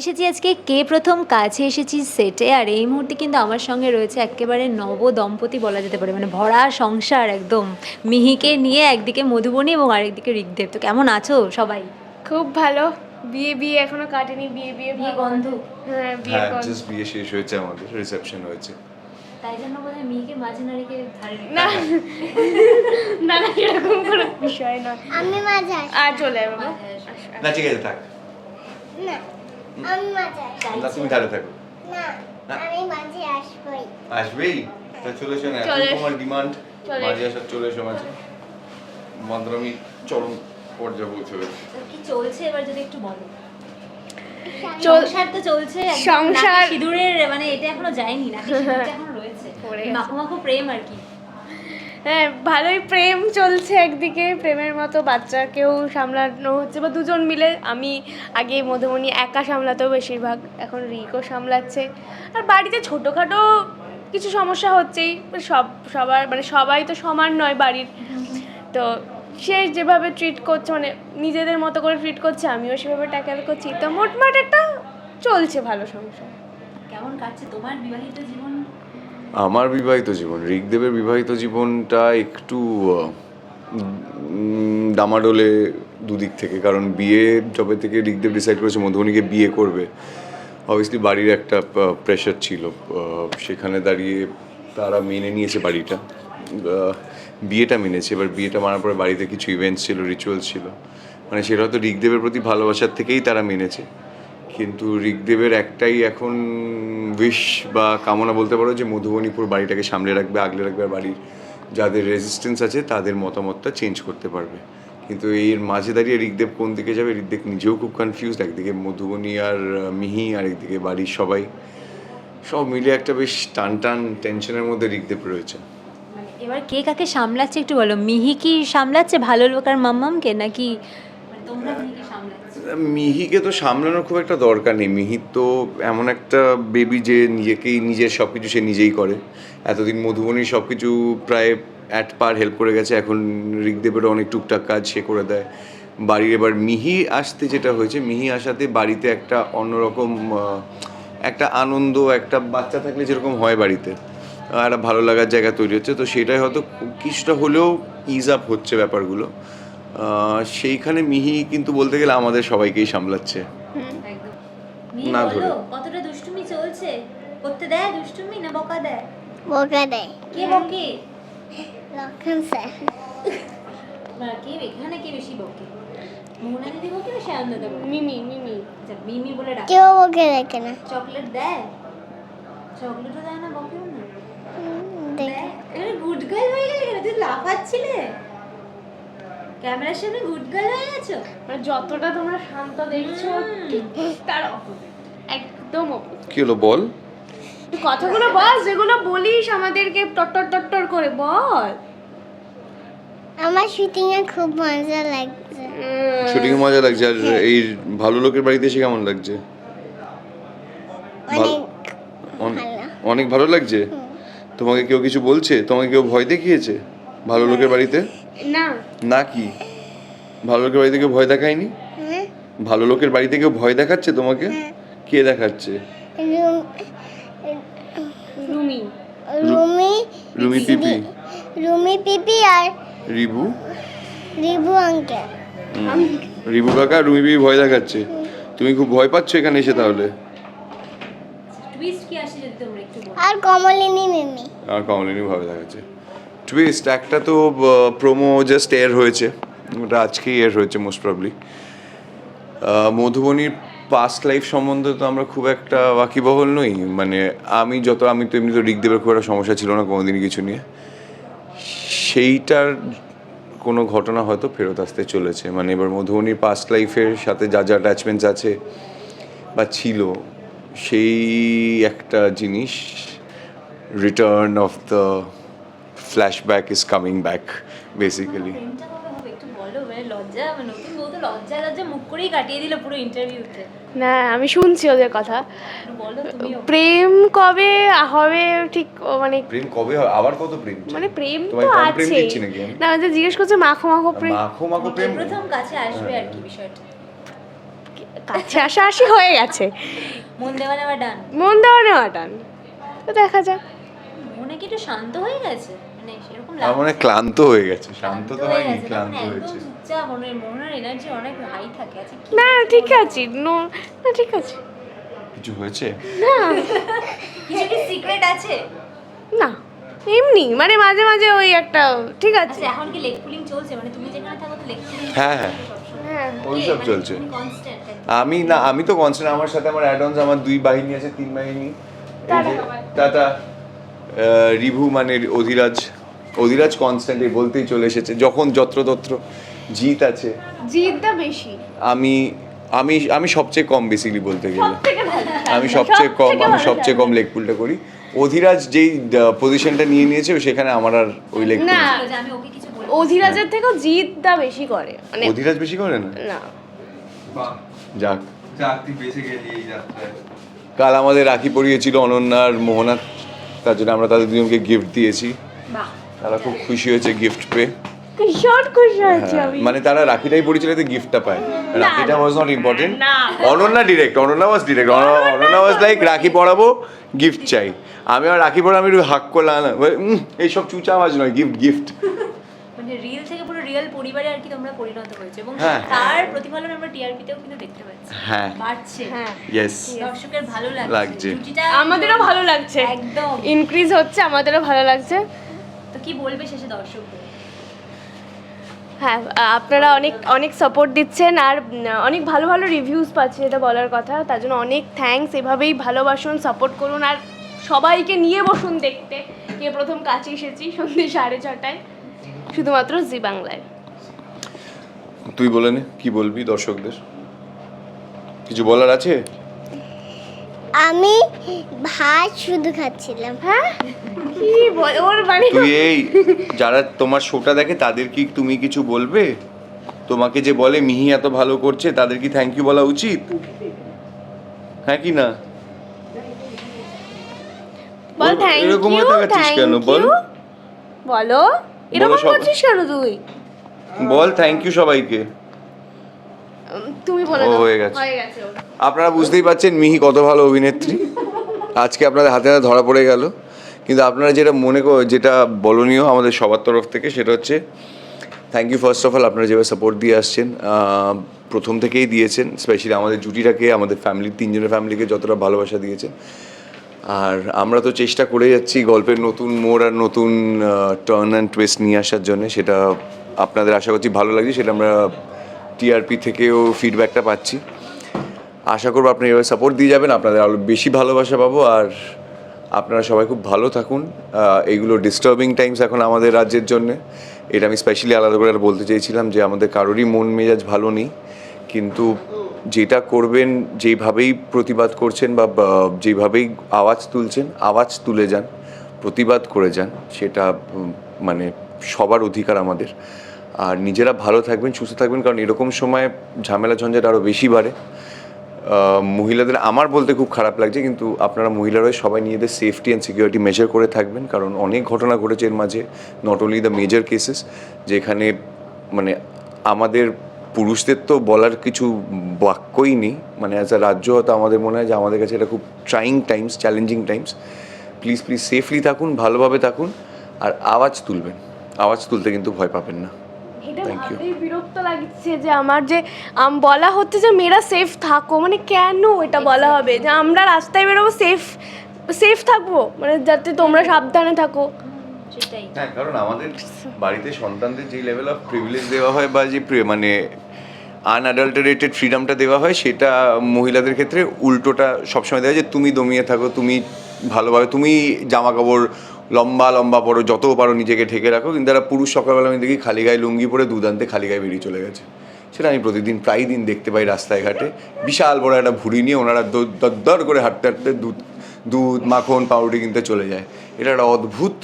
এসেছি আজকে কে প্রথম? কাছে এসেছি সেটে। আর এই মুহূর্তে কিন্তু আমার সঙ্গে রয়েছে একেবারে নব দম্পতি বলা যেতে পারে। মানে ভরা সংসার একদম। মিহিকে নিয়ে একদিকে মধুবনী এবং আরেকদিকে ঋগদেব তো কেমন আছো সবাই? খুব ভালো। বিয়ে বিয়ে এখনও কাটেনি। বিয়ে বিয়ে বিয়ে গন্ধ হ্যাঁ বিয়ে হ্যাঁ জাস্ট বিয়ে শেষ হয়েছে আমাদের। রিসেপশন হয়েছে। তাই জন্য বোধহয় মিহিকে মাঝে না রেখে ধারে না। না না এরকম কোনো বিষয় নয়। আমি মাঝে আর চলে যাবে। না ঠিক আছে থাক। না। না তুমি ধারে থাকো। না না। আমি মাঝে আসবই। আসবেই? তা চলে এসো না। তোমার ডিমান্ড মাঝে আসার চলে এসো মাঝে। মন্ত্রমী চরম পর্যায়ে পৌঁছে গেছে। কি চলছে? এবার যদি একটু বলো। চল- সংসার তো চলছে সংসার- নাকি সিঁদুরের মানে এটা এখনও যায়নি। নাকি সিঁদুরটা এখনও রয়েছে। মাখো মাখো প্রেম আর কি। হ্যাঁ ভালোই প্রেম চলছে একদিকে, প্রেমের মতো বাচ্চাকেও সামলানো হচ্ছে বা দুজন মিলে। আমি আগে মধুমণি একা সামলাতেও বেশিরভাগ, এখন রিকও সামলাচ্ছে। আর বাড়িতে ছোটোখাটো কিছু সমস্যা হচ্ছেই, সব, সবার মানে সবাই তো সমান নয় বাড়ির। তো সে যেভাবে ট্রিট করছে মানে নিজেদের মতো করে ট্রিট করছে, আমিও সেভাবে ট্যাকেল করছি। তো মোটমাট একটা চলছে ভালো সংসার। কেমন কাটছে তোমার বিবাহিত জীবন? আমার বিবাহিত জীবন ঋগদেবের বিবাহিত জীবনটা একটু ডামাডোলে দুদিক থেকে। কারণ বিয়ে যবে থেকে ঋগদেব ডিসাইড করেছে, মধুবনীকে বিয়ে করবে। অবভিয়াসলি বাড়ির একটা প্রেশার ছিল। সেখানে দাঁড়িয়ে তারা মেনে নিয়েছে বাড়িটা। বিয়েটা মেনেছে। এবার বিয়েটা মানার পরে বাড়িতে কিছু ইভেন্টস ছিল রিচুয়ালস ছিল। মানে সেটা হয়তো ঋগদেবের প্রতি ভালোবাসার থেকেই তারা মেনেছে। কিন্তু ঋগদেবের একটাই এখন উইশ বা কামনা বলতে পারো যে মধুবনীপুর বাড়িটাকে সামলে রাখবে আগলে রাখবে আর বাড়ির যাদের রেজিস্ট্যান্স আছে তাদের মতামতটা চেঞ্জ করতে পারবে। কিন্তু এর মাঝে দাঁড়িয়ে ঋগদেব কোন দিকে যাবে? ঋগদেব নিজেও খুব কনফিউজ একদিকে মধুবনী আর মিহি আর একদিকে বাড়ির সবাই। সব মিলে একটা বেশ টান টান টেনশনের মধ্যে ঋগদেব রয়েছে। মানে এবার কে কাকে সামলাচ্ছে একটু বলো? মিহি কি সামলাচ্ছে ভালো লোক আর মাম্মামকে নাকি মানে তোমরা মিহিকে তো সামলানোর খুব একটা দরকার নেই। মিহি তো এমন একটা বেবি যে নিজেকেই, নিজের সব কিছু সে নিজেই করে। এতদিন মধুবনী সব কিছু প্রায় অ্যাট পার হেল্প করে গেছে। এখন ঋগদেবেরও অনেক টুকটাক কাজ সে করে দেয়। বাড়ির এবার মিহি আসতে যেটা হয়েছে, মিহি আসাতে বাড়িতে একটা অন্যরকম একটা আনন্দ, একটা বাচ্চা থাকলে যেরকম হয় বাড়িতে একটা ভালো লাগার জায়গা তৈরি হচ্ছে। তো সেটাই হয়তো কিছুটা হলেও ইজ আপ হচ্ছে ব্যাপারগুলো। সেইখানে মিহি কিন্তু বলতে গেলে আমাদের সবাইকেই সামলাচ্ছে। মিহি না বলো ধরে। কতটা দুষ্টুমি চলছে? করতে দেয় দুষ্টুমি না বকা দেয়? বোকা দেয়। কে বকে? লক্ষণ স্যার। না কে এখানে কে বেশি বকে? মোহনা দিদি বকে না শ্যাম দাদা মিমি মিমি। আচ্ছা মিমি বলে ডাক। কেউ বকে দেখে না। চকলেট দেয়? চকলেটও দেয় না বকেও না? দেয়? গুড গার্ল হয়ে গেলে কেন? তুই লাফাচ্ছিলে? ক্যামেরার সামনে গুড গার্ল হয়ে গেছো? মানে যতটা তোমরা শান্ত দেখছ তার। একদম opposite। কি হলো বল। তুই কথাগুলো বল যেগুলো বলিস আমাদেরকে টট্টর টট্টর করে বল। আমার শুটিং এ খুব মজা লাগছে। শুটিং মজা লাগছে আর এই ভালো লোকের বাড়িতে এসে কেমন লাগছে? অনেক অনেক ভালো লাগছে? তোমাকে কেউ কিছু বলছে? তোমাকে কেউ ভয় দেখিয়েছে? ভালো লোকের বাড়িতে? না। না কি? ভালো লোকের বাড়িতে কেউ ভয় দেখায়নি? হ্যাঁ। ভালো লোকের বাড়িতে কেউ ভয় দেখাচ্ছে তোমাকে? কে দেখাচ্ছে? রুমি রুমি। রুমি পিপি। রুমি পিপি আর রিবু? রিভু আঙ্কেল। রিবু কাকা রুমি পিপি ভয় দেখাচ্ছে। তুমি খুব ভয় পাচ্ছ এখানে এসে তাহলে? টুইস্ট কি আসে যদি তোমরা একটু বলো? আর কমলিনী মিমি। আর কমলিনী ভাবে দেখাচ্ছে। টুইস্ট একটা তো প্রোমো জাস্ট এয়ার হয়েছে ওটা আজকেই এয়ার হয়েছে মোস্ট প্রবলি মধুবনীর পাস্ট লাইফ সম্বন্ধে তো আমরা খুব একটা ওয়াকিবহল নই মানে আমি যত, আমি তো এমনি তো ঋগদেবের খুব একটা সমস্যা ছিল না কোনোদিনই কিছু নিয়ে। সেইটার কোনো ঘটনা হয়তো ফেরত আসতে চলেছে মানে এবার মধুবনীর পাস্ট লাইফের সাথে যা যা অ্যাটাচমেন্টস আছে বা ছিল, সেই একটা জিনিস return of the flashback is coming back basically প্রেমটা কবে হবে একটু বলো মানে লজ্জা মানে নতুন বউ তো লজ্জা লজ্জা মুখ করেই কাটিয়ে দিল পুরো ইন্টারভিউতে না আমি শুনছি ওদের কথা। প্রেম কবে হবে ঠিক মানে প্রেম কবে হবে আবার কত প্রেম? মানে প্রেম তো আছে? না আমাদের জিজ্ঞেস করছে মাখো মাখো প্রেম মাখো মাখো প্রেম প্রথম কাছে আসবে আর কি বিষয়টা। কাছে আসা আসি হয়ে গেছে। মন দেওয়া নেওয়া ডান মন দেওয়া নেওয়া টান তো দেখা যাক। মনে কি একটু শান্ত হয়ে গেছে? মানে সেরকম আমার মনে ক্লান্ত হয়ে গেছে শান্ত তো হয়নি ক্লান্ত হয়েছে। চুপচাপ মনের মনের এনার্জি অনেক হাই থাকে আছে না ঠিক আছে নো না ঠিক আছে। কিছু হয়েছে? না। কিছু কি সিক্রেট আছে? না এমনি মানে মাঝে মাঝে ওই একটা ঠিক আছে। আচ্ছা এখন কি লেগ পুলিং চলছে? মানে তুমি যেখানে থাকো তো লেগ পুলিং হ্যাঁ হ্যাঁ। হ্যাঁ। ওই সব চলছে। আমি না আমি তো কনস্ট্যান্ট আমার সাথে আমার অ্যাডন্স আমার দুই বাহিনী আছে তিন বাহিনী। টাটা। রিভু মানে অধিরাজ। অধিরাজ কনস্ট্যান্ট এই বলতেই চলে এসেছে যখন যত্রতত্র জিত আছে। জিতটা বেশি। আমি আমি আমি সবচেয়ে কম বেসিকলি বলতে গেলে। আমি সবচেয়ে কম আমি সবচেয়ে কম লেগ পুলটা করি। অধিরাজ যেই পজিশনটা নিয়ে নিয়েছে সেখানে আমার আর ওই লেগ না। যে আমি ওকে কিছু বলি অধিরাজের থেকেও জিতটা বেশি করে। মানে অধিরাজ বেশি করে না? না। বাহ যাক। যাক তুই বেঁচে গেলি এই যাত্রায়। কাল আমাদের রাখি পরিয়েছিল অনন্যা আর মোহনা তার জন্য আমরা তাদের দুজনকে গিফট দিয়েছি। তারা খুব খুশি হয়েছে গিফট পেয়ে। ভীষণ খুশি হয়েছি হ্যাঁ, আমি। মানে তারা রাখিটাই পরিচালিত গিফটটা পায়। রাখিটা was not important Ananya direct Ananya was direct Ananya was like rakhi পড়াবো গিফট চাই। আমি আর রাখি পড়া আমি একটু হাক করলাম এইসব চুচা আওয়াজ নয় গিফট গিফট মানে রিয়েল থেকে পুরো রিয়েল পরিবারে আর কি তোমরা পরিণত হয়েছে। এবং হ্যাঁ। তার প্রতিফলন আমরা টিআরপিতেও কিন্তু দেখতে পাচ্ছি। হ্যাঁ। বাড়ছে। হ্যাঁ। ইয়েস দর্শকের ভালো লাগছে। আমাদেরও ভালো লাগছে। একদম। ইনক্রিজ হচ্ছে আমাদেরও ভালো লাগছে। তো কি বলবে শেষে দর্শকদের? হ্যাঁ আপনারা অনেক অনেক সাপোর্ট দিচ্ছেন আর অনেক ভালো ভালো রিভিউজ পাচ্ছি এটা বলার কথা। তার জন্য অনেক থ্যাঙ্কস এভাবেই ভালোবাসুন সাপোর্ট করুন। আর সবাইকে নিয়ে বসুন দেখতে। কে প্রথম কাছে এসেছি সন্ধ্যে সাড়ে ছটায়। শুধুমাত্র জি বাংলায়। তুই বলে নে কি বলবি দর্শকদের? কিছু বলার আছে? আমি ভাত শুধু খাচ্ছিলাম। হ্যাঁ? কি বল ওর মানে তুই এই যারা তোমার শোটা দেখে তাদের কি তুমি কিছু বলবে? তোমাকে যে বলে মিহি এত ভালো করছে তাদের কি থ্যাংক ইউ বলা উচিত? হ্যাঁ কি না? বল থ্যাংক এরকম ইউ হয়ে থ্যাংক কেন? বল। বলো। এরকম করছিস কেন তুই? বল থ্যাংক ইউ সবাইকে। তুমি বলে ও, হয়ে গেছে। আপনারা বুঝতেই পারছেন মিহি কত ভালো অভিনেত্রী। আজকে আপনাদের হাতে হাতে ধরা পড়ে গেল। কিন্তু আপনারা যেটা মনে কর যেটা বলনীয় আমাদের সবার তরফ থেকে সেটা হচ্ছে thank you first of all আপনারা যেভাবে সাপোর্ট দিয়ে আসছেন প্রথম থেকেই দিয়েছেন স্পেশালি আমাদের জুটিটাকে আমাদের ফ্যামিলির তিনজনের ফ্যামিলিকে যতটা ভালোবাসা দিয়েছেন। আর আমরা তো চেষ্টা করে যাচ্ছি গল্পের নতুন মোড় আর নতুন টার্ন অ্যান্ড টুয়েস্ট নিয়ে আসার জন্য। সেটা আপনাদের আশা করছি ভালো লাগছে, সেটা আমরা টিআরপি থেকেও ফিডব্যাকটা পাচ্ছি। আশা করব আপনি এভাবে সাপোর্ট দিয়ে যাবেন, আপনাদের আরও বেশি ভালোবাসা পাবো। আর আপনারা সবাই খুব ভালো থাকুন। এইগুলো ডিস্টার্বিং টাইমস এখন আমাদের রাজ্যের জন্য। এটা আমি স্পেশালি আলাদা করে বলতে চেয়েছিলাম যে আমাদের কারোরই মন মেজাজ ভালো নেই। কিন্তু যেটা করবেন যেইভাবেই প্রতিবাদ করছেন বা যেইভাবেই আওয়াজ তুলছেন, আওয়াজ তুলে যান, প্রতিবাদ করে যান, সেটা মানে সবার অধিকার আমাদের। আর নিজেরা ভালো থাকবেন, সুস্থ থাকবেন, কারণ এরকম সময় ঝামেলা ঝঞ্ঝাট আরও বেশি বাড়ে। মহিলাদের, আমার বলতে খুব খারাপ লাগছে, কিন্তু আপনারা মহিলারা সবাই নিজেদের সেফটি অ্যান্ড সিকিউরিটি মেজার করে থাকবেন, কারণ অনেক ঘটনা ঘটেছে এর মাঝে not only the major cases যেখানে মানে আমাদের পুরুষদের তো বলার কিছু বাক্যই নেই। মানে অ্যাজ আ রাজ্য হয়তো আমাদের মনে হয় যে আমাদের কাছে এটা খুব trying times challenging times please please safely থাকুন ভালোভাবে থাকুন আর আওয়াজ তুলবেন। আওয়াজ তুলতে কিন্তু ভয় পাবেন না। বিরক্ত লাগছে যে আমার যে আম বলা হচ্ছে যে মেয়েরা সেফ থাকো। মানে কেন এটা বলা হবে? যে আমরা রাস্তায় বেরোবো সেফ সেফ থাকব? মানে যাতে তোমরা সাবধানে থাকো। সেটাই। হ্যাঁ কারণ আমাদের বাড়িতে সন্তানদের যে লেভেল অফ প্রিভিলেজ দেওয়া হয় বা যে মানে আনঅ্যাডাল্টারেটেড ফ্রিডমটা দেওয়া হয়, সেটা মহিলাদের ক্ষেত্রে উল্টোটা সবসময় দেওয়া যে তুমি দমিয়ে থাকো, তুমি ভালোভাবে, তুমি জামা কাপড় লম্বা লম্বা পরো, যত পারো নিজেকে ঢেকে রাখো। কিন্তু তারা পুরুষ সকালবেলা আমি দেখি খালি গায়ে লুঙ্গি পরে দুধ আনতে খালি গায়ে বেরিয়ে চলে গেছে। সেটা আমি প্রতিদিন প্রায় দিন দেখতে পাই রাস্তায় ঘাটে বিশাল বড় একটা ভুড়ি নিয়ে ওনারা দর করে হাঁটতে হাঁটতে দুধ দুধ, মাখন, পাউরুটি কিনতে চলে যায়। এটা একটা অদ্ভুত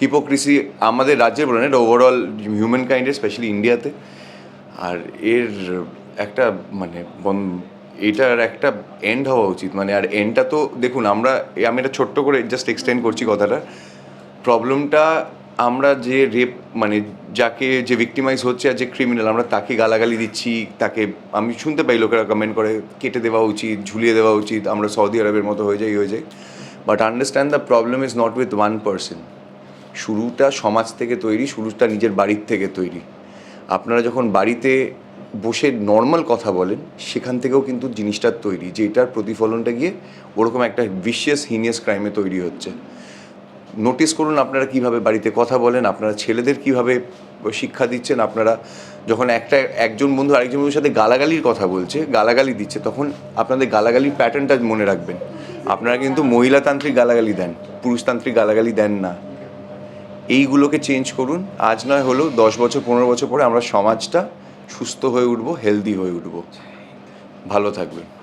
হিপোক্রিসি আমাদের রাজ্যের বলে না, এটা ওভারঅল হিউম্যান কাইন্ডের স্পেশালি ইন্ডিয়াতে আর এর একটা মানে এটার একটা এন্ড হওয়া উচিত। মানে আর এন্ডটা তো, দেখুন, আমরা, আমি এটা ছোট্ট করে জাস্ট এক্সটেন্ড করছি কথাটা। প্রবলেমটা আমরা যে রেপ মানে যাকে যে ভিক্টিমাইজ হচ্ছে আর যে ক্রিমিনাল আমরা তাকে গালাগালি দিচ্ছি, তাকে, আমি শুনতে পাই লোকেরা কমেন্ট করে, কেটে দেওয়া উচিত, ঝুলিয়ে দেওয়া উচিত, আমরা সৌদি আরবের মতো হয়ে যাই হয়ে যাই। But understand the problem is not with one person শুরুটা সমাজ থেকে তৈরি, শুরুটা নিজের বাড়ির থেকে তৈরি। আপনারা যখন বাড়িতে বসে নর্মাল কথা বলেন, সেখান থেকেও কিন্তু জিনিসটা তৈরি, যে এটার প্রতিফলনটা গিয়ে ওরকম একটা ভিশিয়াস হিনিয়াস ক্রাইমে তৈরি হচ্ছে। নোটিস করুন আপনারা কীভাবে বাড়িতে কথা বলেন, আপনারা ছেলেদের কীভাবে শিক্ষা দিচ্ছেন, আপনারা যখন একটা, একজন বন্ধু আরেকজন বন্ধুর সাথে গালাগালির কথা বলছে, গালাগালি দিচ্ছে, তখন আপনাদের গালাগালির প্যাটার্নটা মনে রাখবেন। আপনারা কিন্তু মহিলাতান্ত্রিক গালাগালি দেন, পুরুষতান্ত্রিক গালাগালি দেন না। এইগুলোকে চেঞ্জ করুন। আজ নয় হলেও দশ বছর, পনেরো বছর পরে আমরা সমাজটা সুস্থ হয়ে উঠবো হেলদি হয়ে উঠবো। ভালো থাকবেন।